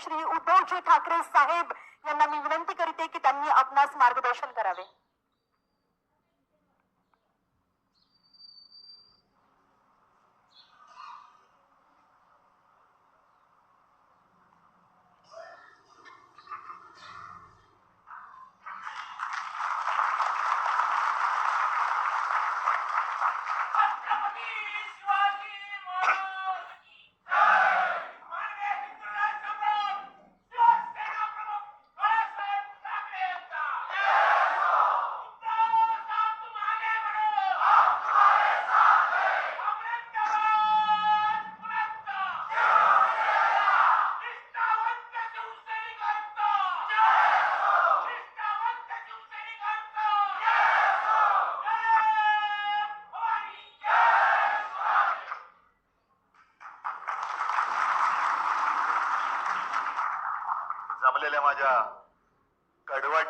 श्री उद्धवजी ठाकरे साहेब यांना मी विनंती करते की त्यांनी आपणास मार्गदर्शन करावे छत्रपती शिवाजी महाराज की जय माननीय हिंदुराज सम्राट शिवसेना प्रमुख बाळासाहेब ठाकरे यांचा उद्धव साहेब तुम आगे बढ़ो हम तुम्हारे साथ हैं अमृताबाद पुण्याचा निष्ठावंत शिवसैनिकांचा निष्ठावंत शिवसैनिकांचा जय भवानी जमलेल्या माझ्या कडवट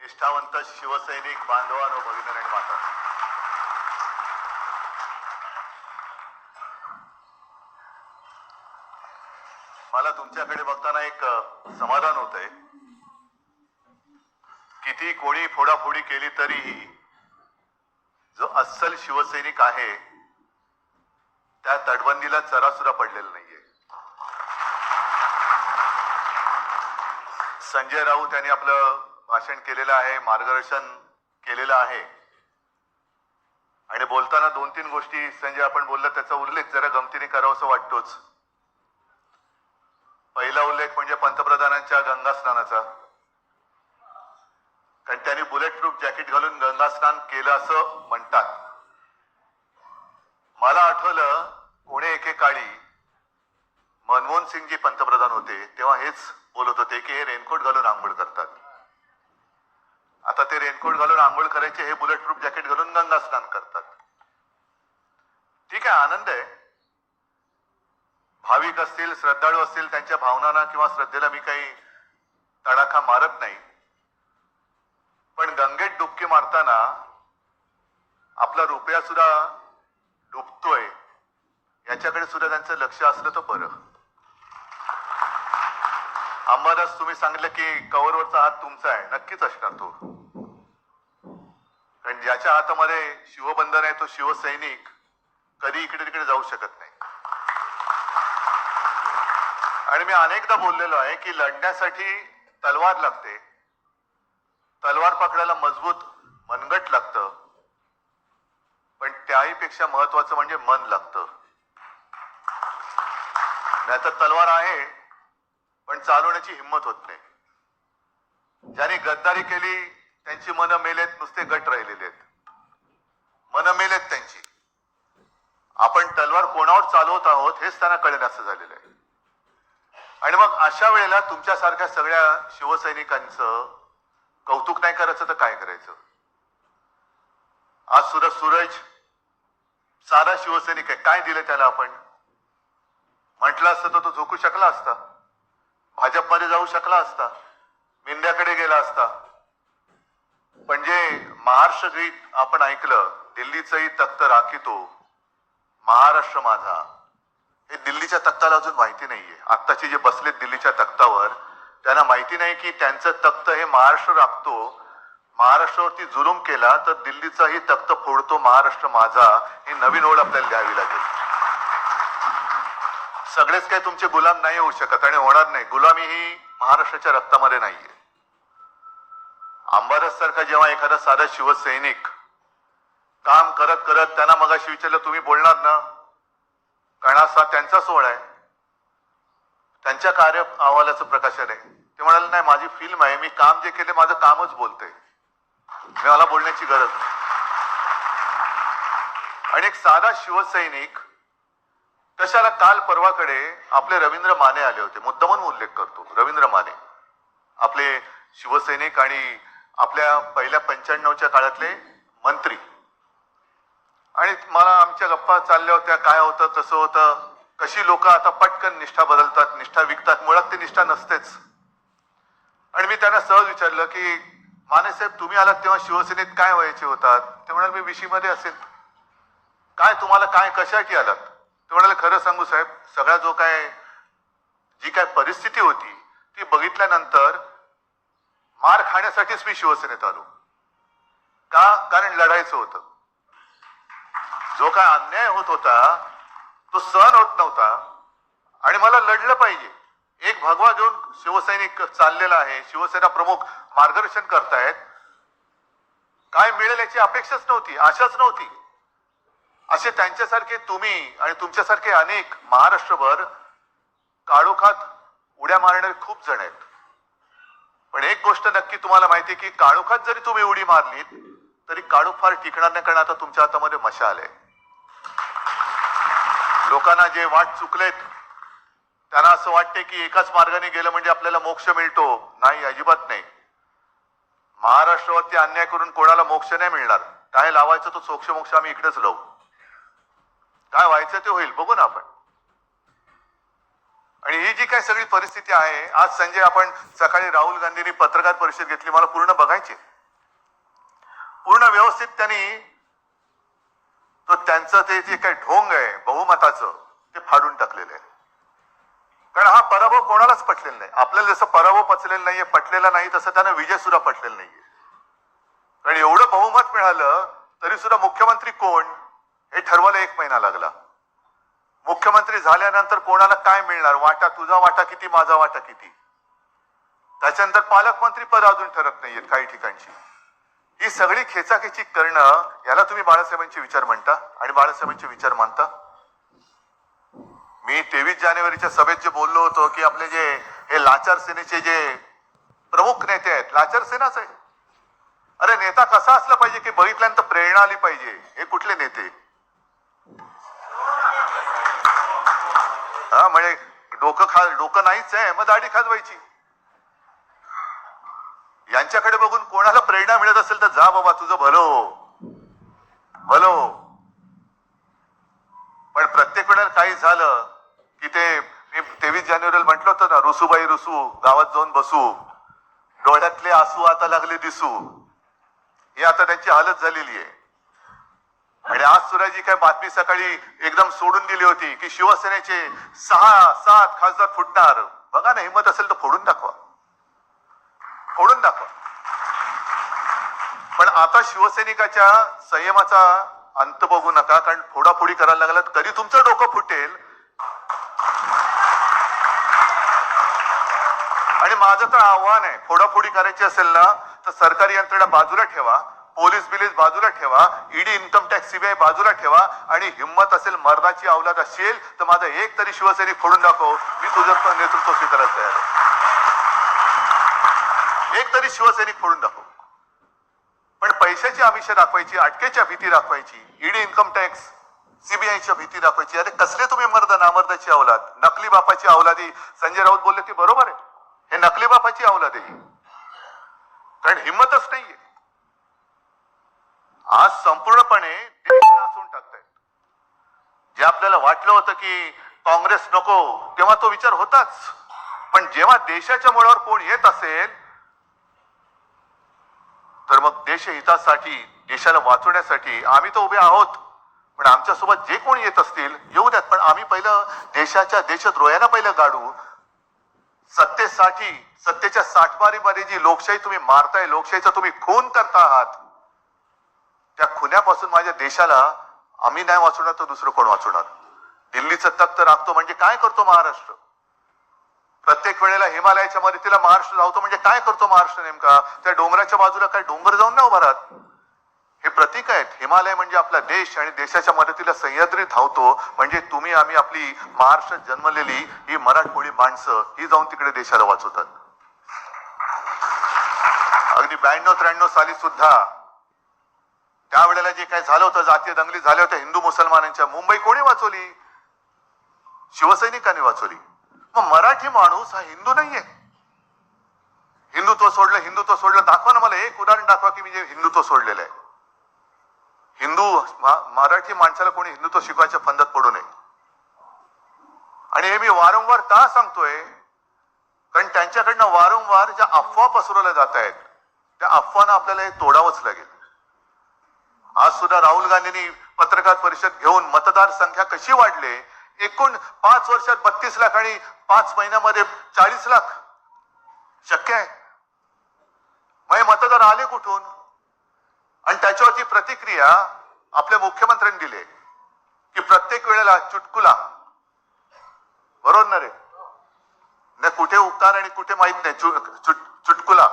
निष्ठावंत शिवसैनिक बांधवांनो भगिनी आणि माता. मला तुमच्याकडे बघताना एक समाधान होत आहे किती कोणी फोडाफोडी केली तरीही जो अस्सल शिवसैनिक आहे त्या तटबंदीला चरासुरा पडलेला नाही. संजय राऊत यांनी आपलं भाषण केलेलं आहे मार्गदर्शन केलेलं आहे. आणि बोलताना दोन तीन गोष्टी संजय आपण बोललं त्याचा उल्लेख जरा गमतीने करावासा वाटतोच. पहिला उल्लेख म्हणजे पंतप्रधानांच्या गंगा स्नानाचा. कारण त्यांनी बुलेट प्रूफ जॅकेट घालून गंगा स्नान केलं असं म्हणतात. मला आठवलं कोणे एकेकाळी मनमोहन सिंग जी पंतप्रधान होते तेव्हा हेच बोलत होते की हे रेनकोट घालून आंघोळ करतात. आता ते रेनकोट घालून आंघोळ करायचे हे बुलेट प्रूफ जॅकेट घालून गंगा स्नान करतात. ठीक आहे आनंद आहे. भाविक असतील श्रद्धाळू असतील त्यांच्या भावनांना किंवा श्रद्धेला मी काही तडाखा मारत नाही. पण गंगेत डुबकी मारताना आपला रुपया सुद्धा डुबतोय. याच्याकडे सुद्धा त्यांचं लक्ष असलं तर बरं. अंबादास तुम्ही सांगितलं की कव्हरवरचा हात तुमचा आहे. नक्कीच असणार तो. कारण ज्याच्या हातामध्ये शिवबंधन आहे तो शिवसैनिक कधी इकडे तिकडे जाऊ शकत नाही. आणि मी अनेकदा बोललेलो आहे की लढण्यासाठी तलवार लागते. तलवार पकडायला मजबूत मनगट लागतं. पण त्याही पेक्षा महत्वाचं म्हणजे मन लागतं. नाहीतर तलवार आहे पण चालवण्याची हिंमत होत नाही. ज्याने गद्दारी केली त्यांची मन मेलेत नुसते गट राहिलेले आहेत. मन मेलेत त्यांची. आपण तलवार कोणावर चालवत आहोत हेच त्यांना कळेल असं झालेलं आहे. आणि मग अशा वेळेला तुमच्यासारख्या सगळ्या शिवसैनिकांचं कौतुक नाही करायचं तर काय करायचं? आज सुद्धा सूरज सारा शिवसैनिक आहे. काय दिलं त्याला आपण? म्हटलं असतं तर तो झोकू शकला असता. भाजपमध्ये जाऊ शकला असता मिंद्याकडे गेला असता. पण जे महाराष्ट्र गीत आपण ऐकलं दिल्लीचंही तख्त राखितो. महाराष्ट्र माझा. हे दिल्लीच्या तख्ताला अजून माहिती नाहीये. आत्ताचे जे बसलेत दिल्लीच्या तख्तावर त्यांना माहिती नाही की त्यांचं तख्त हे महाराष्ट्र राखतो. महाराष्ट्रावरती जुलूम केला तर दिल्लीचाही तख्त फोडतो महाराष्ट्र माझा ही नवीन ओळ आपल्याला द्यावी लागेल. सगळेच काही तुमचे गुलाम नाही होऊ शकत आणि होणार नाही. गुलामी ही महाराष्ट्राच्या रक्तामध्ये नाहीये. अंबादास सारखा जेव्हा एखादा साधा शिवसैनिक काम करत करत त्यांना मगाशी विचारलं तुम्ही बोलणार ना? कारण असा त्यांचा सोहळा आहे. त्यांच्या कार्य अहवालाचं प्रकाशन आहे. ते म्हणाले नाही माझी फिल्म आहे. मी काम जे केले माझं कामच बोलते मला बोलण्याची गरज नाही. आणि एक साधा शिवसैनिक कशाला काल परवाकडे आपले रवींद्र माने आले होते. मुद्दामून उल्लेख करतो. रवींद्र माने. आपले शिवसैनिक आणि आपल्या पहिल्या पंच्याण्णवच्या काळातले मंत्री. आणि मला आमच्या गप्पा चालल्या होत्या काय होतं तसं होतं. कशी लोक आता पटकन निष्ठा बदलतात निष्ठा विकतात मुळात ती निष्ठा नसतेच. आणि मी त्यांना सहज विचारलं की माने साहेब तुम्ही आलात तेव्हा शिवसेनेत काय व्हायचे होतात? ते म्हणाल मी विशीमध्ये असेल. काय तुम्हाला काय कशासाठी आलात? ते म्हणाले खरं सांगू साहेब सगळा जो काय जी काय परिस्थिती होती ती बघितल्यानंतर मार खाण्यासाठीच मी शिवसेनेत आलो. का? कारण लढायचं होतं. जो काय अन्याय होत होता तो सहन होत नव्हता. आणि मला लढलं पाहिजे. एक भगवा घेऊन शिवसैनिक चाललेला आहे शिवसेना प्रमुख मार्गदर्शन करतायत. काय मिळेल याची अपेक्षाच नव्हती आशाच नव्हती. असे त्यांच्यासारखे तुम्ही आणि तुमच्यासारखे अनेक महाराष्ट्रभर काळोखात उड्या मारणारे खूप जण आहेत. पण एक गोष्ट नक्की तुम्हाला माहिती आहे की काळोखात जरी तुम्ही उडी मारली तरी काळोख फार टिकणार नाही कारण आता तुमच्या हातामध्ये मशाल आहे. लोकांना जे वाट चुकलेत त्यांना असं वाटते की एकाच मार्गाने गेलं म्हणजे आपल्याला मोक्ष मिळतो. नाही अजिबात नाही. महाराष्ट्रावरती अन्याय करून कोणाला मोक्ष नाही मिळणार. काय लावायचं तो सोक्ष मोक्ष आम्ही इकडेच लावू. काय व्हायचं ते होईल बघू ना आपण. आणि ही जी काय सगळी परिस्थिती आहे आज संजय आपण सकाळी राहुल गांधींनी पत्रकार परिषद घेतली मला पूर्ण बघायची. पूर्ण व्यवस्थित त्यांनी तो त्यांचं ते जे काही ढोंग आहे बहुमताचं ते फाडून टाकलेलं आहे. कारण हा पराभव कोणालाच पटलेला नाही. आपल्याला जसं पराभव पचलेला नाहीये पटलेला नाही तसं त्यांना विजय सुद्धा पटलेला नाहीये. कारण एवढं बहुमत मिळालं तरी सुद्धा मुख्यमंत्री कोण? हे ठरवायला एक महिना लागला. मुख्यमंत्री झाल्यानंतर कोणाला काय मिळणार? वाटा तुझा वाटा किती माझा वाटा किती? त्याच्यानंतर पालकमंत्री पद अजून ठरत नाहीयेत काही ठिकाणची. ही सगळी खेचाखेची करणं याला तुम्ही बाळासाहेबांचे विचार म्हणता? आणि बाळासाहेबांचे विचार मानता? मी तेवीस जानेवारीच्या सभेत जे बोललो होतो की आपले जे हे लाचार सेनेचे जे प्रमुख नेते आहेत लाचार सेनाच आहे अरे नेता कसा असला पाहिजे की बघितल्यानंतर प्रेरणा आली पाहिजे? हे कुठले नेते हा म्हणजे डोकं खा डोकं नाहीच आहे मग दाढी खाजवायची. यांच्याकडे बघून कोणाला प्रेरणा मिळत असेल तर जा बाबा तुझं भलो हो. भलो हो. पण प्रत्येक वेळेला काही झालं की ते मी तेवीस जानेवारीला म्हटलं होतं ना रुसूबाई रुसू गावात जाऊन बसू. डोळ्यातले आसू आता लागले दिसू. ही आता त्यांची हालत झालेली आहे. आणि आज सुद्धा काय बातमी सकाळी एकदम सोडून दिली होती की शिवसेनेचे सहा सात खासदार फुटणार. बघा ना हिंमत असेल तर फोडून दाखवा. फोडून दाखवा. पण आता शिवसैनिकाच्या संयमाचा अंत बघू नका कारण फोडाफोडी करायला लागलात कधी तुमचं डोकं फुटेल. आणि माझं तर आव्हान आहे फोडाफोडी करायची असेल ना तर सरकारी यंत्रणा बाजूला ठेवा. पोलीस बिलीस बाजूला ठेवा ईडी इन्कम टॅक्स सीबीआय बाजूला ठेवा आणि हिंमत असेल मर्दाची अवलाद असेल तर माझा एक तरी शिवसैनिक फोडून दाखव. मी तुझं नेतृत्व स्वीकारायला तयार आहे. एक तरी शिवसैनिक फोडून दाखव. पण पैशाची आमिष दाखवायची अटकेच्या भीती दाखवायची ईडी इन्कम टॅक्स सीबीआयच्या भीती दाखवायची. अरे कसले तुम्ही मर्द नामर्दाची अवलाद नकली बापाची अवलादी संजय राऊत बोलले की बरोबर आहे. हे नकली बापाची अवलाद आहे. कारण हिंमतच नाहीये. आज संपूर्णपणे नासून टाकतायत. जे आपल्याला वाटलं होतं की काँग्रेस नको तेव्हा तो विचार होताच. पण जेव्हा देशाच्या मुळावर कोण येत असेल तर मग देश हितासाठी देशाला वाचवण्यासाठी आम्ही तर उभे आहोत. पण आमच्यासोबत जे कोण येत असतील येऊ द्यात. पण आम्ही पहिलं देशाच्या देशद्रोह्यांना पहिलं गाडू. सत्तेसाठी सत्तेच्या साठमारीमध्ये जी लोकशाही तुम्ही मारताय लोकशाहीचा तुम्ही खून करता आहात. त्या माझ्या देशाला आम्ही नाही वाचवणार तर दुसरं कोण वाचवणार? दिल्लीचं तख्त राखतो म्हणजे काय करतो महाराष्ट्र? प्रत्येक वेळेला हिमालयाच्या मदतीला महाराष्ट्र धावतो म्हणजे काय करतो महाराष्ट्र नेमका? त्या डोंगराच्या बाजूला काय डोंगर जाऊन ना उभारात हे प्रतीक आहेत. हिमालय म्हणजे आपला देश आणि देशाच्या मदतीला सह्याद्री धावतो म्हणजे तुम्ही आम्ही आपली महाराष्ट्रात जन्मलेली ही मराठमोळी माणसं ही जाऊन तिकडे देशाला वाचवतात. अगदी ब्याण्णव त्र्याण्णव साली सुद्धा जे काही झालं होतं जातीय दंगली झाल्या होत्या हिंदू मुसलमानांच्या मुंबई कोणी वाचवली? शिवसैनिकांनी वाचवली. मग मराठी माणूस हा हिंदू नाहीये. हिंदुत्व सोडलं हिंदुत्व सोडलं. दाखवा ना मला एक उदाहरण दाखवा की मी जे हिंदुत्व सोडलेलं आहे. हिंदू मराठी माणसाला कोणी हिंदुत्व शिकवायच्या फंदात पडू नये. आणि हे मी वारंवार का सांगतोय? कारण त्यांच्याकडनं वारंवार ज्या अफवा पसरवल्या जात आहेत त्या अफवांना आपल्याला हे तोडावंच लागेल. आज सुद्धा राहुल गांधींनी पत्रकार परिषद घेऊन मतदार संख्या कशी वाढले? एकूण पाच वर्षात बत्तीस लाख आणि पाच महिन्यामध्ये चाळीस लाख. शक्य आहे? मग मतदार आले कुठून? आणि त्याच्यावरची प्रतिक्रिया आपल्या मुख्यमंत्र्यांनी दिली की प्रत्येक वेळेला चुटकुला. बरोबर ना रे? ना कुठे उकार आणि कुठे माहीत नाही. चुट- चुटकुला.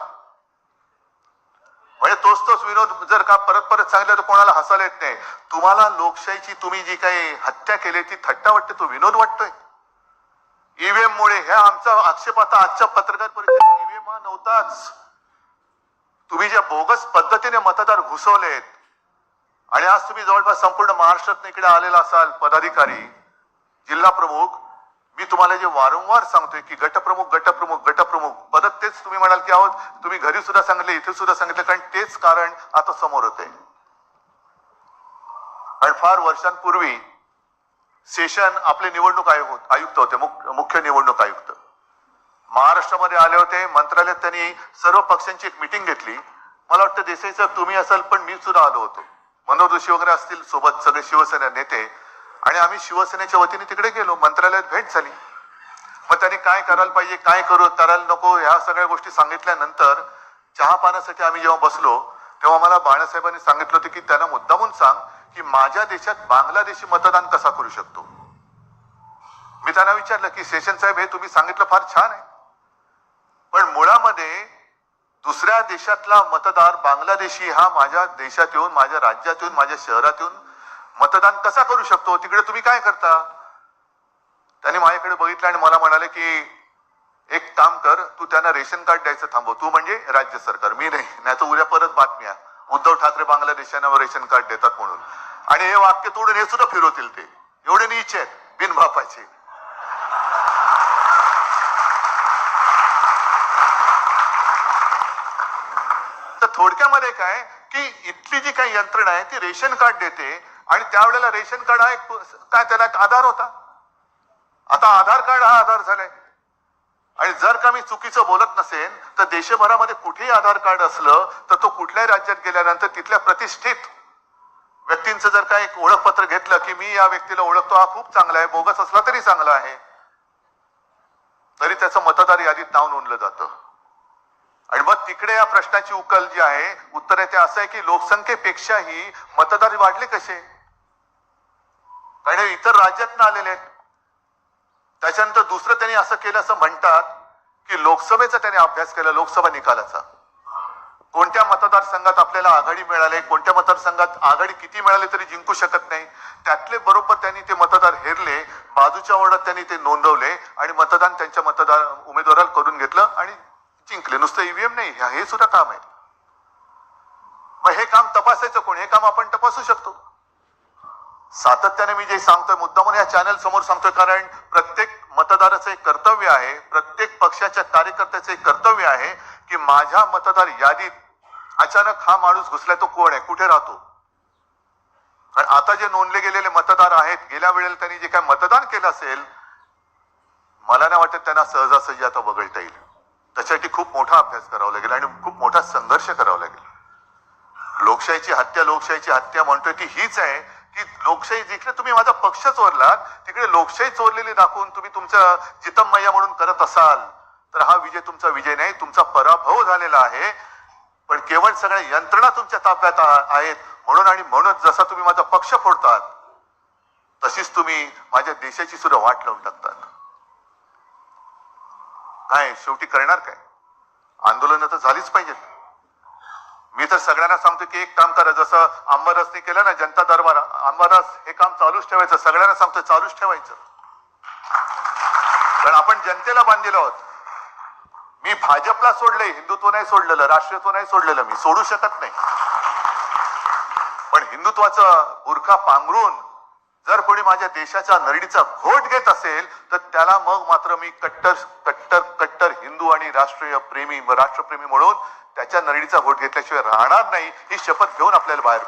म्हणजे तोच तोच विनोद जर का परत परत सांगितलं तर कोणाला हसायला येत नाही. तुम्हाला लोकशाहीची तुम्ही जी काही हत्या केली ती थट्टा वाटते तो विनोद वाटतोय. ईव्हीएम मुळे ह्या आमचा आक्षेप आता आजच्या पत्रकार परिषदेत ईव्हीएम हा नव्हताच. तुम्ही ज्या बोगस पद्धतीने मतदार घुसवलेत आणि आज तुम्ही जवळपास संपूर्ण महाराष्ट्रात इकडे आलेला असाल पदाधिकारी जिल्हा प्रमुख मी तुम्हाला जे वारंवार सांगतोय की गटप्रमुख गटप्रमुख गटप्रमुख परत तेच तुम्ही म्हणाल की आहोत. तुम्ही घरी सुद्धा सांगितले इथे सुद्धा सांगितलं कारण तेच कारण आता समोर होते आणि फार वर्षांपूर्वी सेशन आपले निवडणूक आयोग आयुक्त होते मुख्य निवडणूक आयुक्त. महाराष्ट्रामध्ये आले होते मंत्रालयात त्यांनी सर्व पक्षांची एक मिटिंग घेतली. मला वाटतं देसाई सर तुम्ही असाल पण मी सुद्धा आलो होतो. मनोज जोशी वगैरे असतील सोबत सगळे शिवसेना नेते आणि आम्ही शिवसेनेच्या वतीने तिकडे गेलो. मंत्रालयात भेट झाली. मग त्यांनी काय करायला पाहिजे काय करू करायला नको ह्या सगळ्या गोष्टी सांगितल्यानंतर चहा पाण्यासाठी आम्ही जेव्हा बसलो तेव्हा मला बाळासाहेबांनी सांगितलं होतं की त्यांना मुद्दामून सांग की माझ्या देशात बांगलादेशी मतदान कसा करू शकतो. मी त्यांना विचारलं की सेशन साहेब हे तुम्ही सांगितलं फार छान आहे. पण मुळामध्ये दुसऱ्या देशातला मतदार बांगलादेशी हा माझ्या देशात येऊन माझ्या राज्यात येऊन माझ्या शहरात येऊन मतदान कसा करू शकतो? तिकडे तुम्ही काय करता? त्याने माझ्याकडे बघितलं आणि मला म्हणाले की एक काम कर तू त्यांना रेशन कार्ड द्यायचं थांबव. तू म्हणजे राज्य सरकार. मी नाही. नाही तर उद्या परत बातम्या. उद्धव ठाकरे बांगलादेशांना रेशन कार्ड देतात म्हणून. आणि हे वाक्य तोडून हे सुद्धा फिरवतील ते. एवढे नीच आहेत. बिनबापाचे. तर थोडक्यामध्ये काय की इथली जी काही यंत्रणा आहे ती रेशन कार्ड देते. आणि त्यावेळेला रेशन कार्ड हा एक काय त्याला एक आधार होता. आता आधार कार्ड हा आधार झालाय. आणि जर का मी चुकीचं बोलत नसेल तर देशभरामध्ये कुठेही आधार कार्ड असलं तर तो कुठल्याही राज्यात गेल्यानंतर तिथल्या प्रतिष्ठित व्यक्तींचं जर का एक ओळखपत्र घेतलं की मी या व्यक्तीला ओळखतो हा खूप चांगला आहे बोगस असला तरी चांगला आहे. तरी त्याचं मतदार यादीत नाव नोंदलं जातं. आणि मग तिकडे या प्रश्नाची उकल जी आहे उत्तर येते ते असं आहे की लोकसंख्येपेक्षाही मतदार वाढले कसे? कारण हे इतर राज्यातनं आलेले आहेत. त्याच्यानंतर दुसरं त्यांनी असं केलं असं म्हणतात की लोकसभेचा त्यांनी अभ्यास केला लोकसभा निकालाचा. कोणत्या मतदारसंघात आपल्याला आघाडी मिळाली कोणत्या मतदारसंघात आघाडी किती मिळाली तरी जिंकू शकत नाही. त्यातले बरोबर त्यांनी ते मतदार हेरले बाजूच्या वॉर्डात त्यांनी ते नोंदवले आणि मतदान त्यांच्या मतदार उमेदवाराला करून घेतलं आणि जिंकले. नुसतं ईव्हीएम नाही हे सुद्धा काम आहे. मग हे काम तपासायचं कोण? हे काम आपण तपासू शकतो. सातत्याने मी जे सांगतोय मुद्दामून या चॅनल समोर सांगतोय कारण प्रत्येक मतदाराचं एक कर्तव्य आहे प्रत्येक पक्षाच्या कार्यकर्त्याचं एक कर्तव्य आहे की माझ्या मतदार यादीत अचानक हा माणूस घुसलाय तो कोण आहे? कुठे राहतो? आणि आता जे नोंदले गेलेले मतदार आहेत गेल्या वेळेला त्यांनी जे काय मतदान केलं असेल मला नाही वाटत त्यांना सहजासहजी आता वगळता येईल. त्याच्यासाठी खूप मोठा अभ्यास करावा लागेल आणि खूप मोठा संघर्ष करावा लागेल. लोकशाहीची हत्या लोकशाहीची हत्या म्हणतोय ती हीच आहे की लोकशाही जिकडे तुम्ही माझा पक्ष चोरलात तिकडे लोकशाही चोरलेली दाखवून तुम्ही तुमच्या जितमय्या म्हणून करत असाल तर हा विजय तुमचा विजय नाही तुमचा पराभव झालेला आहे. पण केवळ सगळ्या यंत्रणा तुमच्या ताब्यात आ- आहेत. म्हणून आणि म्हणून जसा तुम्ही माझा पक्ष फोडतात तशीच तुम्ही माझ्या देशाची सुद्धा वाट लावून टाकतात. काय शेवटी करणार काय? आंदोलन तर झालीच पाहिजेत. मी तर सगळ्यांना सांगतो की एक काम करा जसं अंबरसने केलं ना जनता दरबार अंबरस हे काम चालूच ठेवायचं सगळ्यांना सांगतो चालूच ठेवायचं. कारण आपण जनतेला बांधलेलो आहोत. मी भाजपला सोडले हिंदुत्व नाही सोडलेलं राष्ट्रीयत्व नाही सोडलेलं मी सोडू शकत नाही. पण हिंदुत्वाचं बुरखा पांघरून जर कोणी माझ्या देशाच्या नरडीचा घोट घेत असेल तर त्याला मग मात्र मी कट्टर कट्टर कट्टर हिंदू आणि राष्ट्रीय प्रेमी राष्ट्रप्रेमी म्हणून त्याच्या नरडीचा घोट घेतल्याशिवाय राहणार नाही ही शपथ घेऊन आपल्याला बाहेर